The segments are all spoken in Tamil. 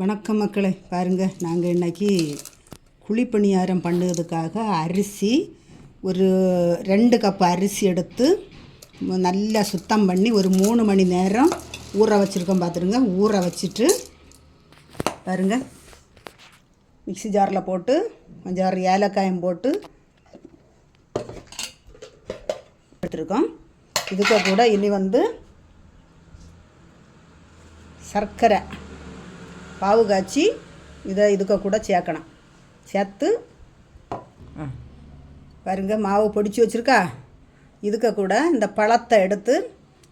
வணக்கம் மக்களை. பாருங்கள் நாங்கள் இன்னைக்கு குழிப்பணியாரம் பண்ணுறதுக்காக அரிசி ஒரு ரெண்டு கப் அரிசி எடுத்து நல்லா சுத்தம் பண்ணி ஒரு மூணு மணி நேரம் ஊற வச்சுருக்கோம் பார்த்துருங்க ஊற வச்சுட்டு பாருங்க மிக்ஸி ஜாரில் போட்டு கொஞ்சம் ஏலக்காயம் போட்டு எடுத்துருக்கோம். இதுக்கு கூட இனி வந்து சர்க்கரை பாவு காய்ச்சி இதை இதுக்கு கூட சேர்க்கணும். சேர்த்து பாருங்க மாவு பொடிச்சு வச்சுருக்கா? இதுக்க கூட இந்த பழத்தை எடுத்து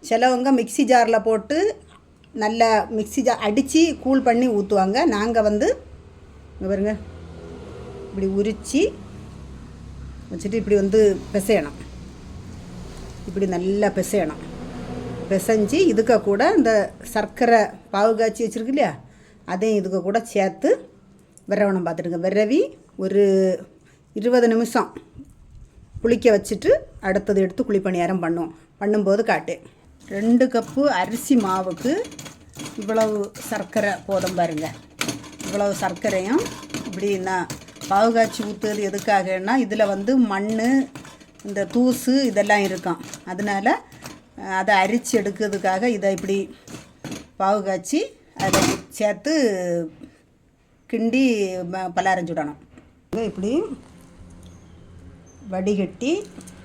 சிலவங்க மிக்ஸி ஜாரில் போட்டு நல்லா மிக்ஸி ஜார் அடித்து கூல் பண்ணி ஊற்றுவாங்க நாங்கள் வந்து இங்க பாருங்க இப்படி உரித்து வச்சுட்டு இப்படி வந்து பிசையணும். இப்படி நல்லா பிசையணும். பிசைஞ்சு இதுக்க கூட இந்த சர்க்கரை பாவு காய்ச்சி வச்சுருக்கு இல்லையா? அதையும் இதுக்கு கூட சேர்த்து விரவணம் பார்த்துடுங்க. விரவி ஒரு இருபது நிமிஷம் புளிக்க வச்சுட்டு அடுத்தது எடுத்து குழிப்பணியாரம் பண்ணுவோம். பண்ணும்போது காட்டு. ரெண்டு கப்பு அரிசி மாவுக்கு இவ்வளவு சர்க்கரை போதும் பாருங்க. இவ்வளவு சர்க்கரையும் இப்படி நான் பாவு காய்ச்சி ஊற்றுறது எதுக்காகன்னா இதில் வந்து மண் இந்த தூசு இதெல்லாம் இருக்கும். அதனால் அதை அரிச்சு எடுக்கிறதுக்காக இதை இப்படி பாவு காய்ச்சி அதை சேர்த்து கிண்டி ம- விடணும் இப்படி வடிகட்டி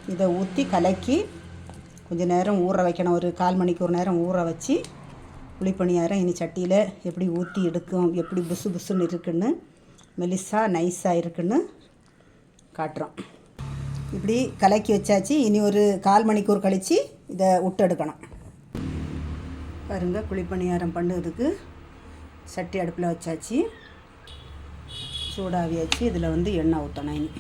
இதை ஊற்றி கலக்கி கொஞ்சம் நேரம் ஊற வைக்கணும். ஒரு கால் மணிக்கு ஒரு நேரம் ஊற வச்சு புளிப்பணியாரம் இனி சட்டியில் எப்படி ஊற்றி எடுக்கும் எப்படி புசு புசுன்னு இருக்குன்னு மெலிசாக நைஸாக இருக்குன்னு காட்டுறோம். இப்படி கலக்கி வச்சாச்சு. இனி ஒரு கால் மணிக்கூர் கழித்து இதை விட்டு எடுக்கணும். பாருங்க குழிப்பணியாரம் பண்ணுறதுக்கு சட்டி அடுப்பில் வச்சாச்சு. சூடாவியாச்சு. இதில் வந்து எண்ணெய் ஊற்றணும் இனி.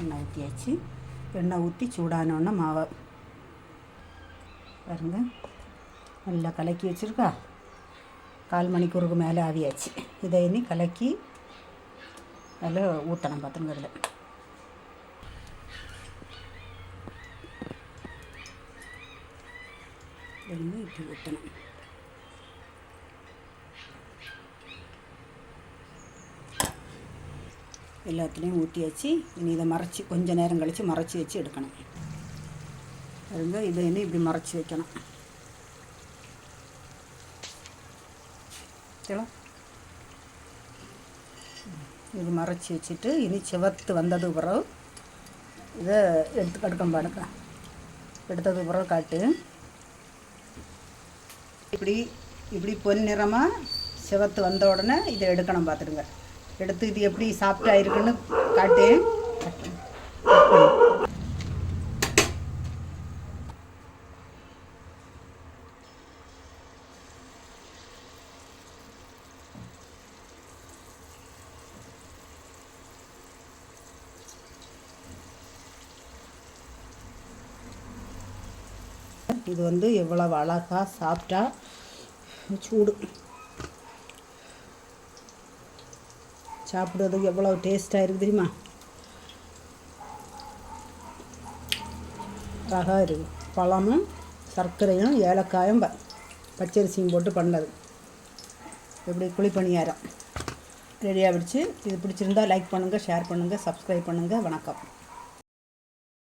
எண்ணெய் ஊற்றியாச்சு. எண்ணெய் ஊற்றி சூடானோடனே மாவை பாருங்க நல்லா கலக்கி வச்சுருக்கா? கால் மணிக்கூருக்கு மேலே ஆவியாச்சு. இதை இனி கலக்கி அதில் ஊற்றணும் பார்த்துங்க அதில் இருந்து இப்படி ஊற்றணும் எல்லாத்துலேயும் ஊற்றியாச்சு இனி இதை மறைச்சி கொஞ்சம் நேரம் கழித்து மறைச்சி வச்சு எடுக்கணும். பாருங்க இதை இனி இப்படி மறைச்சி வைக்கணும். சரிங்களா? இது மறைச்சி வச்சுட்டு இனி சிவத்து வந்தது பிறகு இதை எடுத்து கடுக்கம் பாடுக்க எடுத்தது பிறகு காட்டு. இப்படி இப்படி பொன்னிறமாக சிவத்து வந்த உடனே இதை எடுக்கணும் பார்த்துடுங்க. எடுத்து இது எப்படி சாப்பிட்டா இருக்குன்னு காட்டு இது வந்து எவ்வளவு அழகா சாப்பிட்டா சூடு. சாப்பிடுறதுக்கு எவ்வளோ டேஸ்ட்டாக இருக்குது தெரியுமா? அழகாக இருக்குது பழமும் சர்க்கரையும் ஏலக்காயும் ப பச்சரிசியும் போட்டு பண்ணது. இப்படி குழிப்பணியாரம் ரெடியாக பிடிச்சி இது பிடிச்சிருந்தா லைக் பண்ணுங்கள் ஷேர் பண்ணுங்கள் சப்ஸ்கிரைப் பண்ணுங்கள் வணக்கம்.